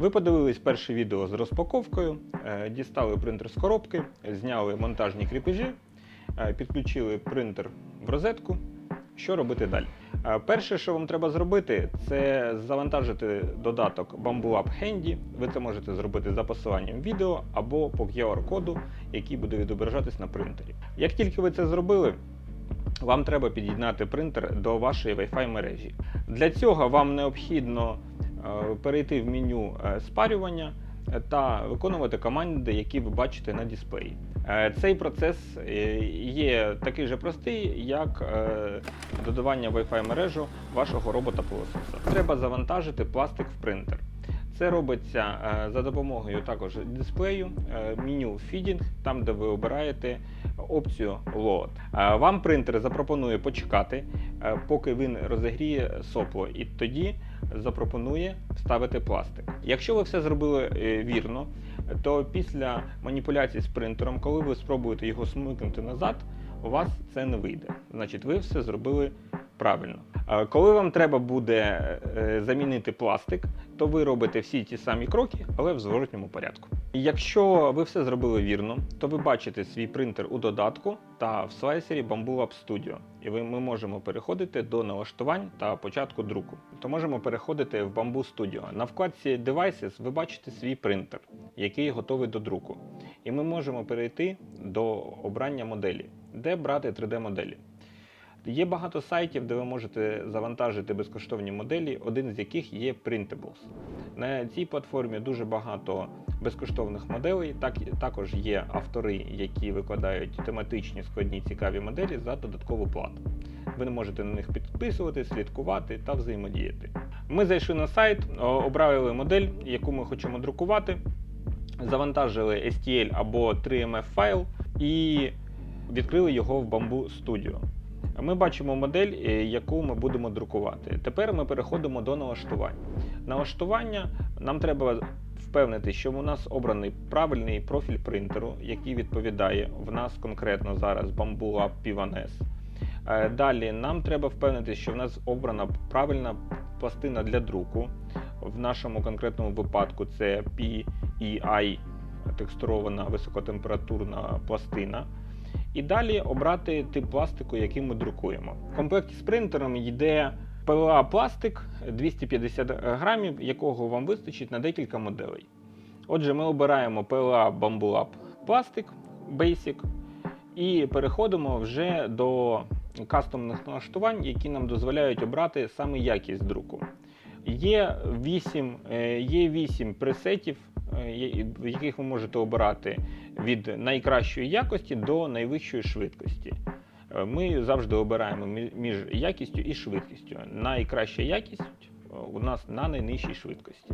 Ви подивились перше відео з розпаковкою, е, дістали принтер з коробки, зняли монтажні кріпежі, е, підключили принтер в розетку. Що робити далі? Е, Перше, що вам треба зробити, це завантажити додаток Bamboo App Handy. Ви це можете зробити за посиланням відео або по QR-коду, який буде відображатись на принтері. Як тільки ви це зробили, вам треба під'єднати принтер до вашої Wi-Fi мережі. Для цього вам необхідно перейти в меню е, спарювання е, та виконувати команди, які ви бачите на дисплеї. Е, Цей процес е, є такий же простий, як е, додавання Wi-Fi мережу вашого робота-пилососа. Треба завантажити пластик в принтер. Це робиться е, за допомогою також дисплею, е, меню Feeding, там де ви обираєте опцію Load. Е, Вам принтер запропонує почекати, е, поки він розігріє сопло, і тоді запропонує вставити пластик. Якщо ви все зробили е, вірно, то після маніпуляції з принтером, коли ви спробуєте його смикнути назад, у вас це не вийде. Значить, ви все зробили правильно. Коли вам треба буде е, замінити пластик, то ви робите всі ті самі кроки, але в зворотньому порядку. Якщо ви все зробили вірно, то ви бачите свій принтер у додатку та в слайсері Bamboo Lab Studio. І ми можемо переходити до налаштувань та початку друку. То можемо переходити в Bamboo Studio. На вкладці Devices ви бачите свій принтер, який готовий до друку. І ми можемо перейти до обрання моделі, де брати 3D-моделі. Є багато сайтів, де ви можете завантажити безкоштовні моделі, один з яких є Printables. На цій платформі дуже багато безкоштовних моделей. Так, також є автори, які викладають тематичні складні цікаві моделі за додаткову плату. Ви не можете на них підписувати, слідкувати та взаємодіяти. Ми зайшли на сайт, обрали модель, яку ми хочемо друкувати, завантажили STL або 3MF файл і відкрили його в Bamboo Studio. Ми бачимо модель, е, яку ми будемо друкувати. Тепер ми переходимо до налаштувань. Налаштування нам треба впевнити, що у нас обраний правильний профіль принтеру, який відповідає в нас конкретно зараз Bamboo P1S. Е, Далі нам треба впевнити, що в нас обрана правильна пластина для друку. В нашому конкретному випадку це PEI текстурована високотемпературна пластина. І далі обрати тип пластику, який ми друкуємо. В комплекті з принтером йде PLA пластик 250 грамів, якого вам вистачить на декілька моделей. Отже, ми обираємо PLA Bamboo Lab пластик Basic і переходимо вже до кастомних налаштувань, які нам дозволяють обрати саме якість друку. Є 8, е, є 8 пресетів, яких ви можете обирати від найкращої якості до найвищої швидкості. Е, Ми завжди обираємо між якістю і швидкістю. Найкраща якість е, у нас на найнижчій швидкості.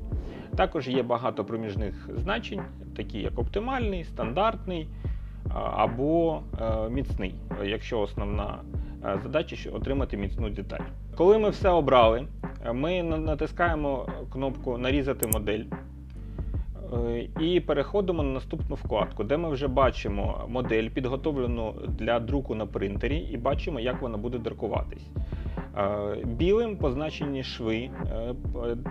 Також є багато проміжних значень, такі як оптимальний, стандартний або е, міцний, е, якщо основна е, задача отримати міцну деталь. Коли ми все обрали, е, ми натискаємо кнопку Нарізати модель. Е, І переходимо на наступну вкладку, де ми вже бачимо модель, підготовлену для друку на принтері, і бачимо, як вона буде друкуватись. Е, Білим позначені шви, е,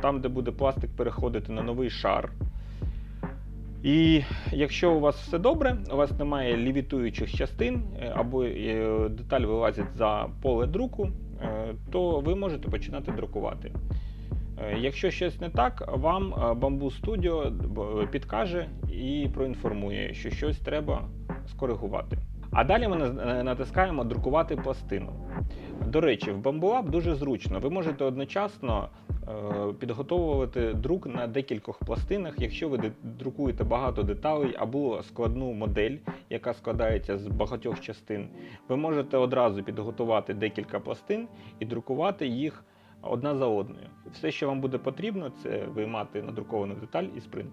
там, де буде пластик переходити на новий шар. І якщо у вас все добре, у вас немає лівітуючих частин або деталь вилазить за поле друку, то ви можете починати друкувати. Е, Якщо щось не так, вам е, Bamboo Studio підкаже і проінформує, що щось треба скоригувати. А далі ми е, натискаємо друкувати пластину. До речі, в Bamboo Lab дуже зручно. Ви можете одночасно е, підготовувати друк на декількох пластинах, якщо ви друкуєте багато деталей або складну модель, яка складається з багатьох частин. Ви можете одразу підготувати декілька пластин і друкувати їх одна за одною. Все, що вам буде потрібно, це виймати надруковану деталь із принтера.